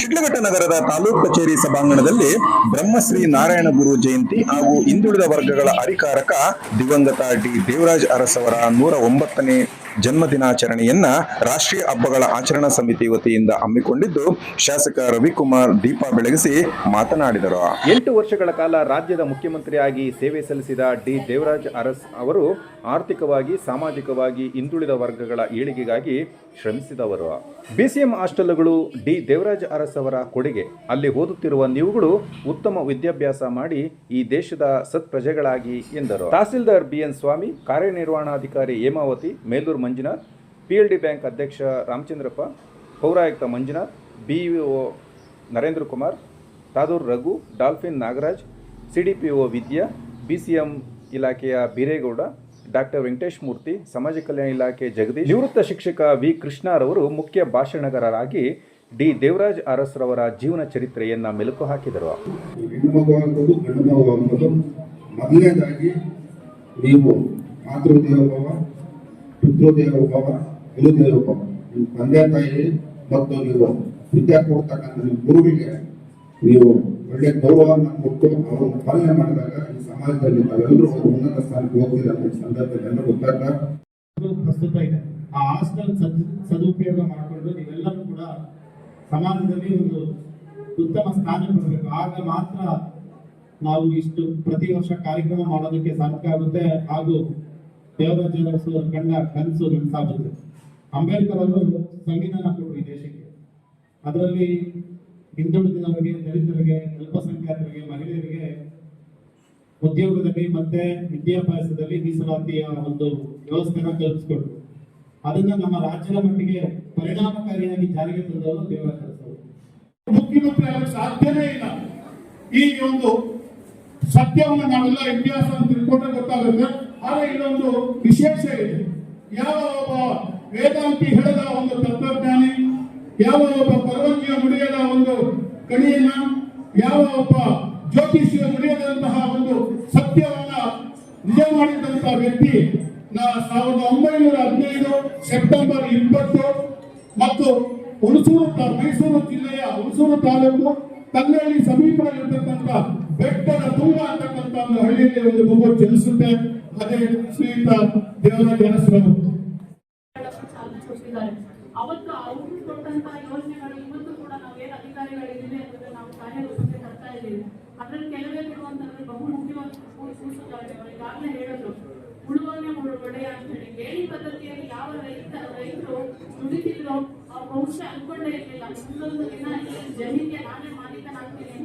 ಶಿಡ್ಲಘಟ್ಟ ನಗರದ ತಾಲೂಕು ಕಚೇರಿ ಸಭಾಂಗಣದಲ್ಲಿ ಬ್ರಹ್ಮಶ್ರೀ ನಾರಾಯಣ ಗುರು ಜಯಂತಿ ಹಾಗೂ ಹಿಂದುಳಿದ ವರ್ಗಗಳ ಅಧಿಕಾರಕ ದಿವಂಗತ ಡಿ ದೇವರಾಜ್ ಅರಸವರ ನೂರ ಒಂಬತ್ತನೇ ಜನ್ಮ ದಿನಾಚರಣೆಯನ್ನ ರಾಷ್ಟ್ರೀಯ ಹಬ್ಬಗಳ ಆಚರಣಾ ಸಮಿತಿ ವತಿಯಿಂದ ಹಮ್ಮಿಕೊಂಡಿದ್ದು, ಶಾಸಕ ರವಿಕುಮಾರ್ ದೀಪ ಬೆಳಗಿಸಿ ಮಾತನಾಡಿದರು. ಎಂಟು ವರ್ಷಗಳ ಕಾಲ ರಾಜ್ಯದ ಮುಖ್ಯಮಂತ್ರಿಯಾಗಿ ಸೇವೆ ಸಲ್ಲಿಸಿದ ಡಿ. ದೇವರಾಜ್ ಅರಸ್ ಅವರು ಆರ್ಥಿಕವಾಗಿ, ಸಾಮಾಜಿಕವಾಗಿ ಹಿಂದುಳಿದ ವರ್ಗಗಳ ಏಳಿಗೆಗಾಗಿ ಶ್ರಮಿಸಿದವರು. ಬಿಸಿಎಂ ಹಾಸ್ಟೆಲ್ಗಳು ಡಿ. ದೇವರಾಜ್ ಅರಸ್ ಅವರ ಕೊಡುಗೆ. ಅಲ್ಲಿ ಓದುತ್ತಿರುವ ನೀವುಗಳು ಉತ್ತಮ ವಿದ್ಯಾಭ್ಯಾಸ ಮಾಡಿ ಈ ದೇಶದ ಸತ್ಪ್ರಜೆಗಳಾಗಿ ಎಂದರು. ತಹಸೀಲ್ದಾರ್ ಬಿಎನ್ ಸ್ವಾಮಿ, ಕಾರ್ಯನಿರ್ವಹಣಾಧಿಕಾರಿ ಹೇಮಾವತಿ, ಮೇಲೂರು ಮಂಜುನಾಥ್ ಡಿ ಬ್ಯಾಂಕ್ ಅಧ್ಯಕ್ಷ ರಾಮಚಂದ್ರಪ್ಪ, ಪೌರಾಯುಕ್ತ Manjunath BEO Narendra Kumar, Tadur Raghu, Dolphin Nagaraj CDPO Vidya BCM ಇಲಾಖೆಯ ಬೀರೇಗೌಡ, ಡಾಕ್ಟರ್ ವೆಂಕಟೇಶ್ ಮೂರ್ತಿ, ಸಮಾಜ ಕಲ್ಯಾಣ ಇಲಾಖೆ ಜಗದೀಶ್, ನಿವೃತ್ತ ಶಿಕ್ಷಕ ವಿ ಕೃಷ್ಣಾರವರು ಮುಖ್ಯ ಭಾಷಣಗಾರರಾಗಿ ಡಿ ದೇವರಾಜ್ ಅರಸ್ರವರ ಜೀವನ ಚರಿತ್ರೆಯನ್ನ ಮೆಲುಕು ಹಾಕಿದರು. ನೀವು ಮಗು ಆಗ್ಬೋದು ಭವ ಮಗು ಭವ ನಿಮ್ಮ ತಂದೆ ತಾಯಿ ಮತ್ತು ನೀವು ವಿದ್ಯೆ ಕೊಡ್ತಕ್ಕಂಥ ನಿಮ್ಮ ಗುರುವಿಗೆ ನೀವು ಒಳ್ಳೆ ಗೌರವವನ್ನು ಕೊಟ್ಟು ಅವರನ್ನು ಪಾಲನೆ ಮಾಡಿದಾಗ ಈ ಸಮಾಜದಲ್ಲಿ ನಾವೆಲ್ಲರೂ ಒಂದು ಉನ್ನತ ಸ್ಥಾನಕ್ಕೆ ಹೋಗ್ತೀರ ಅನ್ನೋ ಸಂದರ್ಭದಲ್ಲಿ ಎಲ್ಲರೂ ಗೊತ್ತಾಗ ಪ್ರಸ್ತುತ ಇದೆ. ಆ ಹಾಸ್ಟೆಲ್ ಸದ್, ಸದುಪಯೋಗ ಮಾಡಿಕೊಂಡು ನೀವೆಲ್ಲರೂ ಕೂಡ ಸಮಾಜದಲ್ಲಿ ಒಂದು ಉತ್ತಮ ಸ್ಥಾನ ಬರಬೇಕು ಆಗ ಮಾತ್ರ ನಾವು ಇಷ್ಟು ಪ್ರತಿ ವರ್ಷ ಕಾರ್ಯಕ್ರಮ ಮಾಡೋದಕ್ಕೆ ಸಾಧ್ಯ ಆಗುತ್ತೆ. ಹಾಗೂ ದೇವರಾಜ ಕಂಡ ಕನಸು ಅಂಬೇಡ್ಕರ್ ಅವರು ಸಂವಿಧಾನ ಕೊಟ್ಟರು ಈ ದೇಶಕ್ಕೆ. ಅದರಲ್ಲಿ ಹಿಂದುಳಿದವರಿಗೆ ದಲಿತರಿಗೆ, ಅಲ್ಪಸಂಖ್ಯಾತರಿಗೆ, ಮಹಿಳೆಯರಿಗೆ ಉದ್ಯೋಗದಲ್ಲಿ ಮತ್ತೆ ವಿದ್ಯಾಭ್ಯಾಸದಲ್ಲಿ ಮೀಸಲಾತಿಯ ಒಂದು ವ್ಯವಸ್ಥೆನ ಕಲ್ಪಿಸ್ಕೊಟ್ರು ಅದನ್ನ ನಮ್ಮ ರಾಜ್ಯದ ಮಟ್ಟಿಗೆ ಪರಿಣಾಮಕಾರಿಯಾಗಿ ಜಾರಿಗೆ ತಂದವರು ದೇವರಾಜ ಅರಸು. ಮುಖ್ಯಮಂತ್ರಿ ಆಗಕ್ಕೆ ಸಾಧ್ಯನೇ ಇಲ್ಲ. ಈ ಒಂದು ಸತ್ಯವನ್ನು ನಾವೆಲ್ಲ ಇತಿಹಾಸ ತಿಳ್ಕೊಂಡ್ರೆ ಗೊತ್ತಾಗುತ್ತೆ. ಆದರೆ ಇದೊಂದು ವಿಶೇಷ ಇದೆ. ಯಾವ ಒಬ್ಬ ವೇದಾಂತಿ ಹೇಳದ ಒಂದು ತತ್ವಜ್ಞಾನಿ, ಯಾವ ಒಬ್ಬ ಪರ್ವತಿಯ ಮುಡಿಯದ ಒಂದು ಕಣಿಯನ್ನ, ಯಾವ ಒಬ್ಬ ಜ್ಯೋತಿಷಿಯ ಮುಡಿಯದಂತಹ ಒಂದು ಸತ್ಯವನ್ನ ನಿಜ ಮಾಡಿದಂತಹ ವ್ಯಕ್ತಿ ನಾ ಸಾವಿರದ ಒಂಬೈನೂರ ಹದಿನೈದು ಸೆಪ್ಟೆಂಬರ್ ಇಪ್ಪತ್ತು ಮತ್ತು ಹುಣಸೂರು ಮೈಸೂರು ಜಿಲ್ಲೆಯ ಹುಣಸೂರು ತಾಲೂಕು ಕಲ್ಲಳ್ಳಿ ಸಮೀಪದಲ್ಲಿರ್ತಕ್ಕಂಥ ಬೆಟ್ಟದ ತೂವ ಅಂತಕ್ಕಂಥ ಒಂದು ಹಳ್ಳಿಯಲ್ಲಿ ಒಂದು ಮಗು ಜನಿಸುತ್ತೆ. ಅದೇ ಶ್ರೀಯುತ ದೇವರಾಜ ಚಾಲನೆ ಅವತ್ತು ಅವರು ಯೋಜನೆಗಳು ಇವತ್ತು ಕೂಡ ನಾವು ಏನು ನಾವು ತರ್ತಾ ಇದ್ದೀವಿ. ಕೆಲವೇ ಬಹು ಮುಖ್ಯವಾದ ಹೇಳಿದ್ರು. ಅಂತ ಹೇಳಿ ಪದ್ಧತಿಯಲ್ಲಿ ಯಾವ ರೈತ, ರೈತರು ದುಡಿತಿದ್ರು ಬಹುಶಃ ಅನ್ಕೊಂಡೇ ಇರಲಿಲ್ಲ. ಮುಂದೊಂದು ದಿನ ಜಮೀನಿಗೆ ನಾನೇ ಮಾಲೀಕನಾಗ್ತೀನಿ